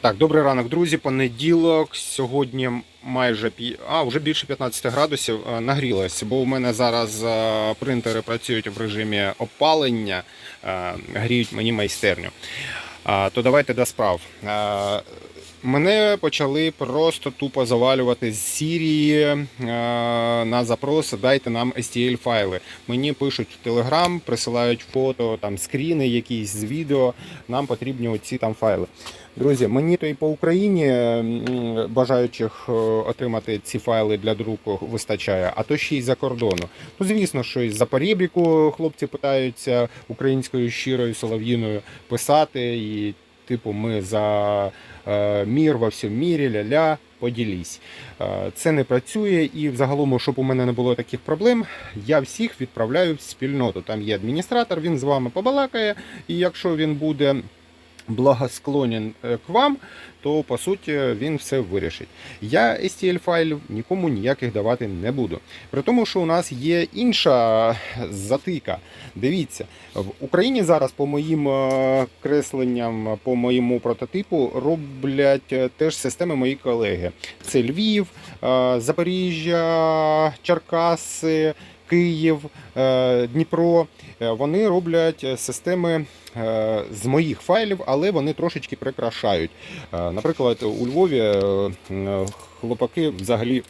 Так, добрий ранок, друзі. Понеділок. Сьогодні майже а, вже більше 15 градусів е, нагрілося, бо у мене зараз е, принтери працюють в режимі опалення, е, гріють мені майстерню. То давайте до справ. Мене почали просто тупо завалювати з Сірії на запрос. Дайте нам STL файли. Мені пишуть в Telegram, присилають фото, там скріни, якісь з відео. Нам потрібні оці там файли. Друзі, мені то і по Україні бажаючих е, отримати ці файли для друку вистачає, а то ще й за кордону. Ну, звісно, що із за перебіку хлопці питаються українською щирою солов'їною писати, і типу ми за е, мір во всьому мірі, ля-ля, поділісь. Е, Це не працює, і взагалом, щоб у мене не було таких проблем, я всіх відправляю в спільноту. Там є адміністратор, він з вами побалакає, і якщо він буде благосклонен е, к вам, то по суті він все вирішить. Я STL файлів нікому ніяких давати не буду. При тому, що у нас є інша затика. Дивіться, в Україні зараз по моїм е, кресленням, по моєму прототипу роблять е, теж системи мої колеги. Це Львів, Запоріжжя, Черкаси. Київ, е, Дніпро, Е, вони роблять е, системи з моїх файлів, але вони трошечки прикрашають. Наприклад, у Львові хлопаки взагалі.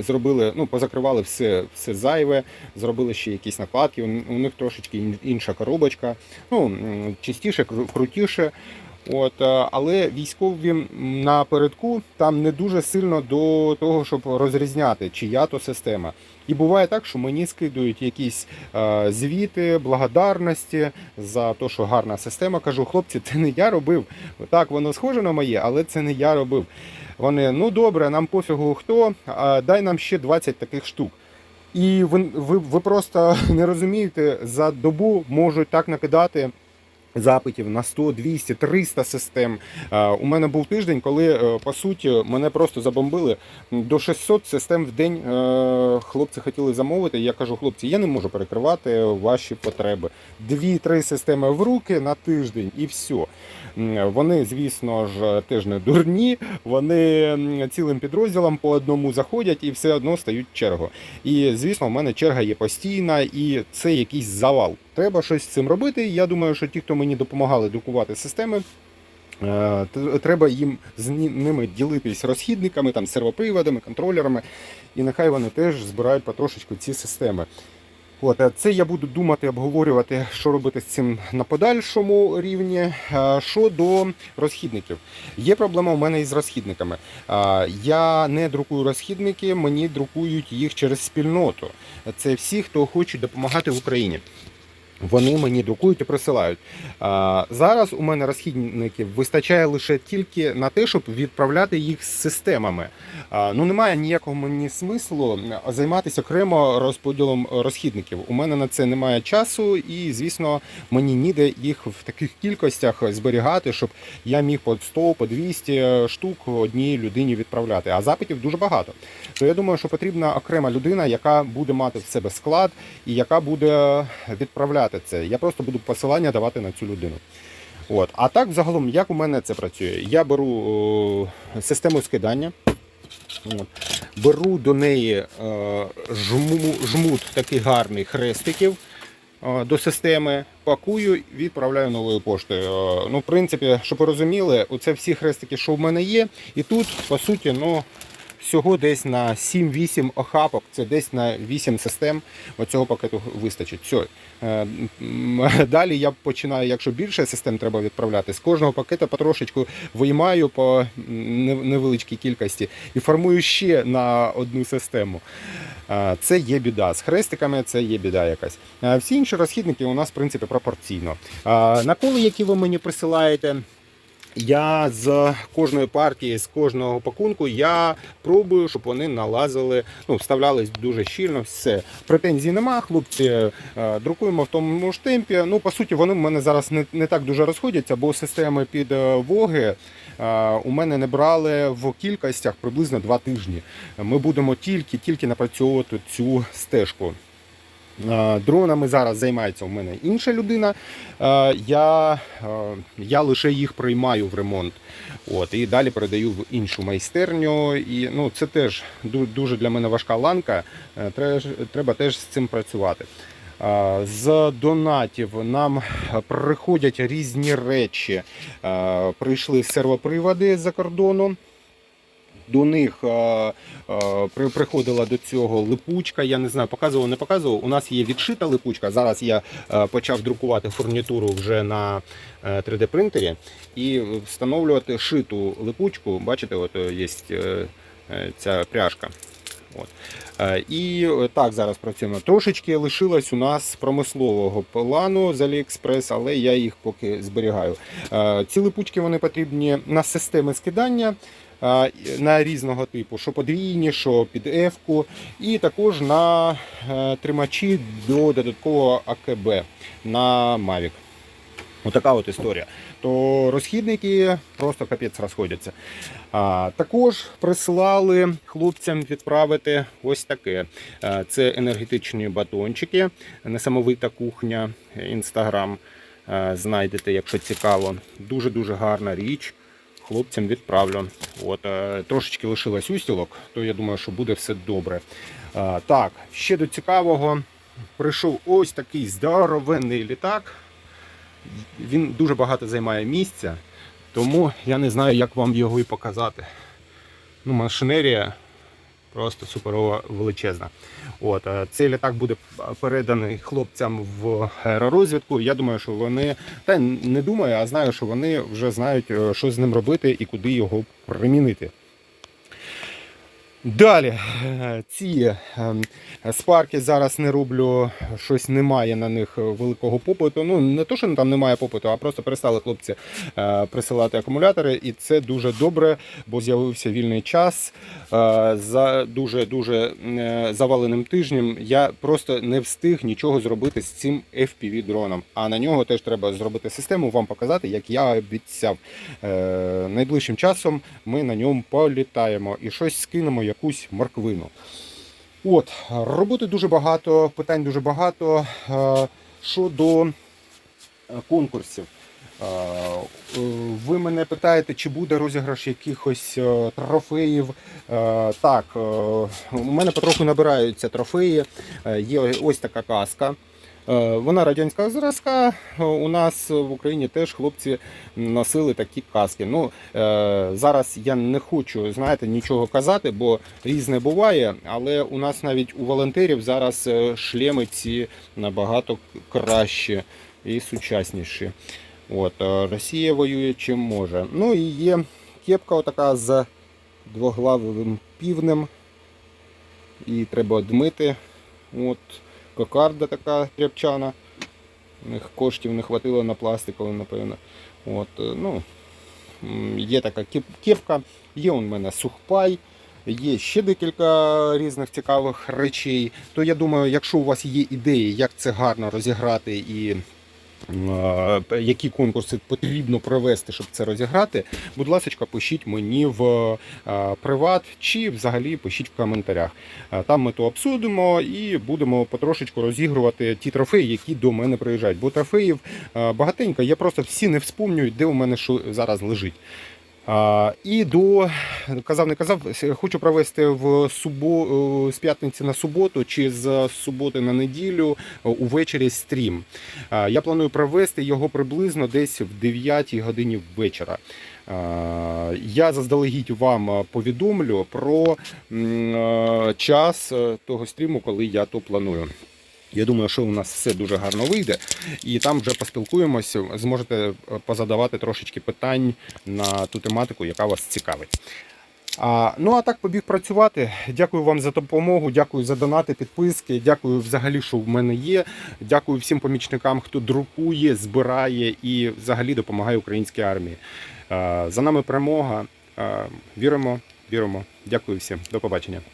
Зробили, ну, позакривали все, все зайве, зробили ще якісь накладки. У- них трошечки інша коробочка. Ну, чистіше, кру- крутіше. От, е, але військові напередку там не дуже сильно до того, щоб розрізняти, чия то система. І буває так, що мені скидують якісь е, звіти, благодарності за те, що гарна система. Кажу, хлопці, це не я робив. Так, воно схоже на моє, але це не я робив. Вони, ну добре, нам пофігу хто, дай нам ще 20 таких штук. І ви, ви, ви просто не розумієте, за добу можуть так накидати. Запитів на 100, 200, 300 систем. Е, У мене був тиждень, коли е, по суті мене просто забомбили до 600 систем в день. е, Хлопці хотіли замовити. Я кажу, хлопці, я не можу перекривати ваші потреби. Дві-три системи в руки на тиждень і все. Вони, звісно ж, теж не дурні. Вони цілим підрозділом по одному заходять і все одно стають чергу. І звісно, в мене черга є постійна, і це якийсь завал. Треба щось з цим робити. Я думаю, що ті, хто мені допомагали друкувати системи. е, Треба їм з ними ділитись розхідниками, там, сервоприводами, контролерами, і нехай вони теж збирають потрошечку ці системи. От, це я буду думати, обговорювати, що робити з цим на подальшому рівні. Е, Щодо розхідників, є проблема у мене із розхідниками. Е, Я не друкую розхідники, мені друкують їх через спільноту. Це всі, хто хочуть допомагати в Україні. Вони мені друкують і присилають. Зараз у мене розхідників вистачає лише тільки на те, щоб відправляти їх з системами. Ну немає ніякого мені смислу займатися окремо розподілом розхідників. У мене на це немає часу, і звісно, мені ніде їх в таких кількостях зберігати, щоб я міг по 100, по 200 штук одній людині відправляти. А запитів дуже багато. То я думаю, що потрібна окрема людина, яка буде мати в себе склад і яка буде відправляти це. Я просто буду посилання давати на цю людину. От. А так, взагалом, як у мене це працює? Я беру о, систему скидання. От. Беру до неї е, жму, жмут такий гарний хрестиків е, до системи, пакую, відправляю новою поштою. Е, ну, в принципі, щоб ви розуміли, оце всі хрестики, що в мене є. І тут, по суті, ну, всього десь на 7-8 охапок, це десь на 8 систем оцього пакету вистачить. Все. Далі я починаю, якщо більше систем треба відправляти, з кожного пакета потрошечку виймаю по невеличкій кількості і формую ще на одну систему. Е, Це є біда. З хрестиками це є біда якась. Е, Всі інші розхідники у нас, в принципі, пропорційно. Е, Наколи, які ви мені присилаєте, я з кожної партії, з кожного пакунку я пробую, щоб вони налазили, ну, вставлялись дуже щільно. Все. Претензій нема, хлопці е, друкуємо в тому ж темпі. Ну, по суті, вони в мене зараз не, не так дуже розходяться, бо системи під е, е, у мене не брали в кількостях приблизно два тижні. Ми будемо тільки-тільки напрацьовувати цю стежку. Е, Дронами зараз займається у мене інша людина. Е, Я, е, я лише їх приймаю в ремонт. От, і далі передаю в іншу майстерню. І ну, це теж дуже для мене важка ланка. Треба, теж з цим працювати. З донатів нам приходять різні речі. Прийшли сервоприводи з-за кордону. До них е, е, приходила до цього липучка. Я не знаю, показував, не показував. У нас є відшита липучка. Зараз я е, почав друкувати фурнітуру вже на 3D принтері і встановлювати шиту липучку. Бачите, от е, є е, е, ця пряжка. От. Е, І е, так зараз працюємо. Трошечки лишилось у нас промислового плану з AliExpress, але я їх поки зберігаю. Е, Ці липучки вони потрібні на системи скидання. На різного типу, що подвійні, що під F-ку, і також на тримачі до додаткового АКБ на Mavic. Отака от історія. То розхідники просто капець розходяться. А, також прислали хлопцям відправити ось таке. Це енергетичні батончики, несамовита кухня, інстаграм. Знайдете, якщо цікаво. Дуже-дуже гарна річ. Хлопцям відправлю. От, е, трошечки лишилось устілок, то я думаю, що буде все добре. Так, ще до цікавого. Прийшов ось такий здоровенний літак. Він дуже багато займає місця, тому я не знаю, як вам його і показати. Ну, машинерія просто суперова величезна. От, е, цей літак буде переданий хлопцям в аеророзвідку. Я думаю, що вони, та не думаю, а знаю, що вони вже знають, е, що з ним робити і куди його примінити. Далі, е, ці ем, спарки зараз не роблю, щось немає на них великого попиту. Ну, не то, що там немає попиту, а просто перестали хлопці е, присилати акумулятори, і це дуже добре, бо з'явився вільний час. Е, За дуже-дуже е, заваленим тижнем я просто не встиг нічого зробити з цим FPV-дроном. А на нього теж треба зробити систему, вам показати, як я обіцяв. Е, Найближчим часом ми на ньому політаємо і щось скинемо, якусь морквину. От, роботи дуже багато, питань дуже багато. Е, Щодо е, конкурсів. Е, Ви мене питаєте, чи буде розіграш якихось трофеїв. Так, у мене потроху набираються трофеї. Є ось така каска. Е, Вона радянського зразка. У нас в Україні теж хлопці носили такі каски. Ну, е, зараз я не хочу знаєте, нічого казати, бо різне буває. Але у нас навіть у волонтерів зараз е, шлеми ці набагато кращі і сучасніші. От, Росія воює чим може. Ну і є кепка отака з двоглавим півнем. І треба дмити. От, кокарда така тряпчана. У них коштів не хватило на пластикову, напевно. От, е, ну, є така кірка, є у мене сухпай. Є ще декілька різних цікавих речей. То я думаю, якщо у вас є ідеї, як це гарно розіграти і які конкурси потрібно провести, щоб це розіграти, будь ласка, пишіть мені в е, приват чи взагалі пишіть в коментарях. Е, Там ми то обсудимо і будемо потрошечку розігрувати ті трофеї, які до мене приїжджають. Бо трофеїв е, багатенько, я просто всі не вспомню, де у мене що зараз лежить. І до казав, не казав, хочу провести в субо, е, з п'ятниці на суботу чи з суботи на неділю е, увечері стрім. Я планую провести його приблизно десь в 9 годині вечора. Я заздалегідь вам е, повідомлю про час того стріму, коли я то планую. Я думаю, що у нас все дуже гарно вийде, і там вже поспілкуємося. Зможете е, позадавати трошечки питань на ту тематику, яка вас цікавить. А, ну а так побіг працювати. Дякую вам за допомогу, дякую за донати, підписки. Дякую взагалі, що в мене є. Дякую всім помічникам, хто друкує, збирає і взагалі допомагає українській армії. А, за нами перемога. А, віримо, віримо. Дякую всім. До побачення.